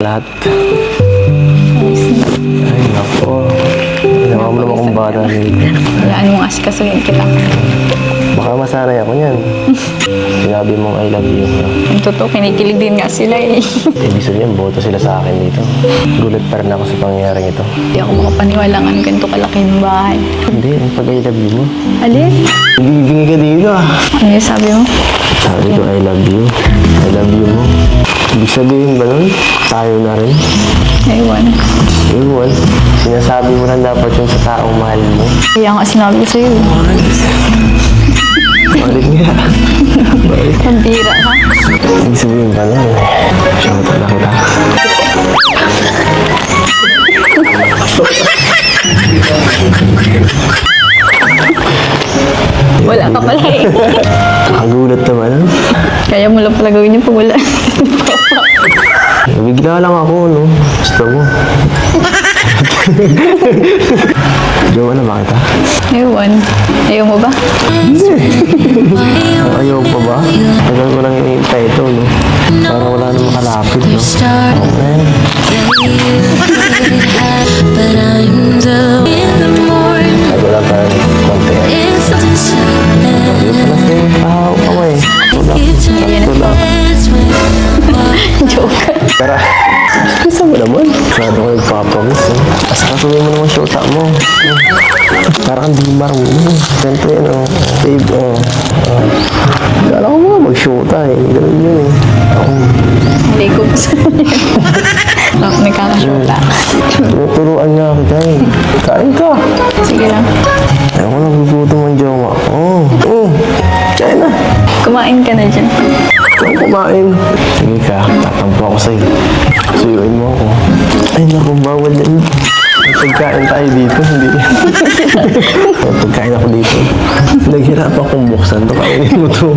Lahat. Ay, nako. Ginawa mo naman kung bata dito. Wala mong asikasuhin kita. Baka masanay ako niyan. Sinabi mong I love you. Yung totoo, kinikilig din nga sila eh. Ibig sabihin, boto sila sa akin dito. Gulat pa rin ako sa pangyayaring ito. Hindi ako makapaniwala nga ng ganito kalaki yung bahay. Hindi, ang pag I love you mo. Alin? Bibigay ka dito ah. Ano yung sabi mo? Sabi ko, I love you. I love you mo. Ibig sabihin ba nun? Tayo na rin. Ewan. Ewan. Sinasabi mo lang dapat yun sa taong mahal mo. Kaya nga sinabi ko sa'yo. Ulit nga. Pambira ka. Ibig sabihin pa nun. Siyempre na kita. Wala ka pala eh. Nakagulat naman. Kaya mo lang pala gawin yung pag wala. Bigla lang ako, no? Gusto mo. Jowa na ba kita? Ewan. Ayaw mo ba? Ayaw pa ba? Tagal ko lang hinihintay ito, no? Sakto lang. Joke. Tara. Gusto mo naman. Masyado ko nagpapamiss, eh. As kasuhin mo naman shota mo. Eh, Parang di marunong. Siyempre, ano, babe, oh. Uh, Kala ko mga mag-shota, eh. Ganun yun, eh. Ako, Hindi ko gusto Ako nagkakashota. tinuturuan nga kita, eh. Kain ka. Sige lang. Ayaw ko nagugutom ang jowa. Oh, oh. Kaya na. Kumain ka na dyan. Ikaw kumain. Sige ka, tatampo ako sa'yo. Suyuin mo ako. Ay, naku, bawal yan. May pagkain tayo dito, hindi. May pagkain ako dito. Naghirapan kong buksan to, kainin mo to.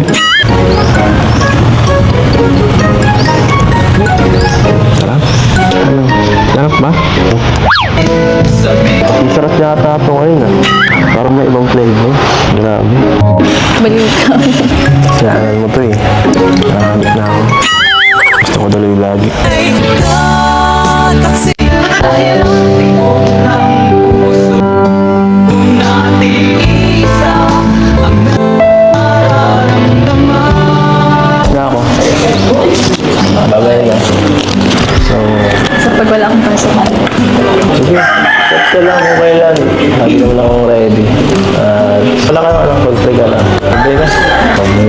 Sarap? Ano? Sarap ba? Ang sarap yata ito ngayon ah. Parang may ibang flavor. Grabe. Baliw ka. Kailangan mo to eh. Nakahanap na ako. Gusto ko tuloy lagi. Na ako. Babay na. So, So pag wala akong pasok, ko lang kung kailan. Sabi akong ready. At wala ka naman ang pag-free ka lang. Pag-free.